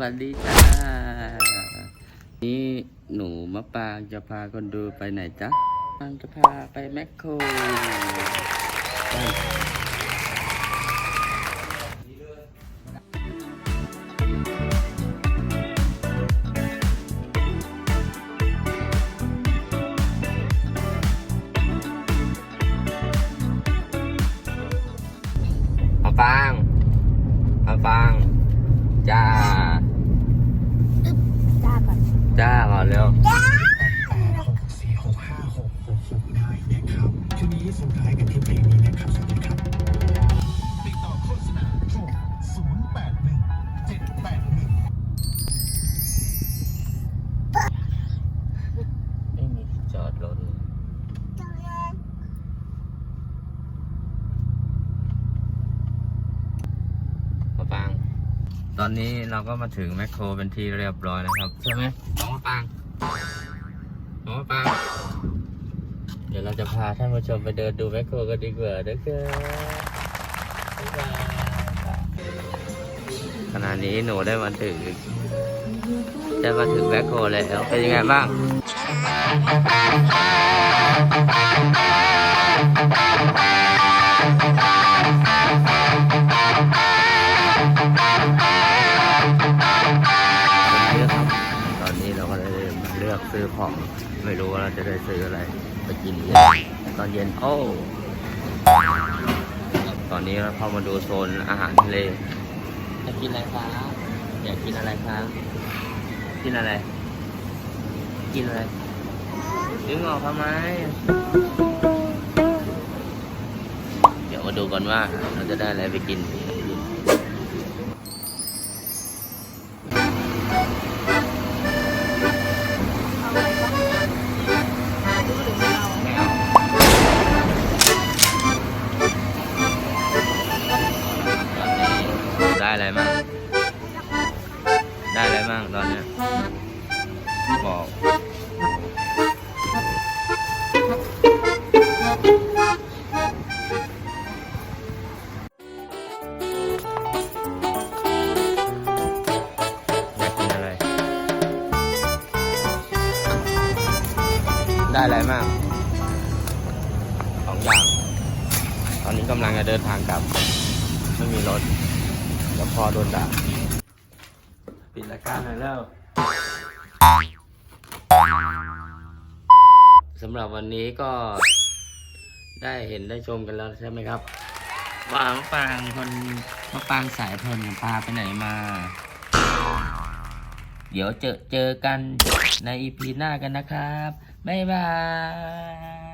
วัสดีจ้า นี่หนูมะปรางจะพาคนดูไปไหนจ๊ะปางจะพาไปแมคโครปมะปรางมะปรางจ้า จ้าก่อนเร็วหกสี่หกห้าหกหกหกได้นะครับชุดนี้ส่งท้ายกันที่เพลงนี้นะครับ ตอนนี้เราก็มาถึงแมคโครเป็นที่เรียบร้อยนะครับ ใช่ไหมน้องมะปรางน้องมะปราง เดี๋ยวเราจะพาท่านผู้ชมไปเดินดูแมคโครกันดีกว่านะครับบ๊ายบายขณะนี้หนูได้มาถึงจะมาถึงแมคโครแล้ว เป็นยังไงบ้างเย ซื้อของไม่รู้ว่าเราจะได้ซื้ออะไรไปกินตอนเย็นโอ้ตอนนี้เราเข้ามาดูโซนอาหารทะเลจะกินอะไรคะอยากกินอะไรคะกินอะไร กินอะไรดึงออกทำไมเดี๋ยวมาดูกันว่าเราจะได้อะไรไปกิน บอกอยากกินอะไรได้อะไรมั่งสองอย่าง ตอนนี้กำลังจะเดินทางกลับ ไม่มีรถเดี๋ยวพอโดนด่าปิดรายการหน่อยแล้ว สำหรับวันนี้ก็ได้เห็นได้ชมกันแล้วใช่ไหมครับว่างปางคนมาปางสายเพลินพาไปไหนมา เดี๋ยวเจอเจอกันในอีพีหน้ากันนะครับ บ๊ายบาย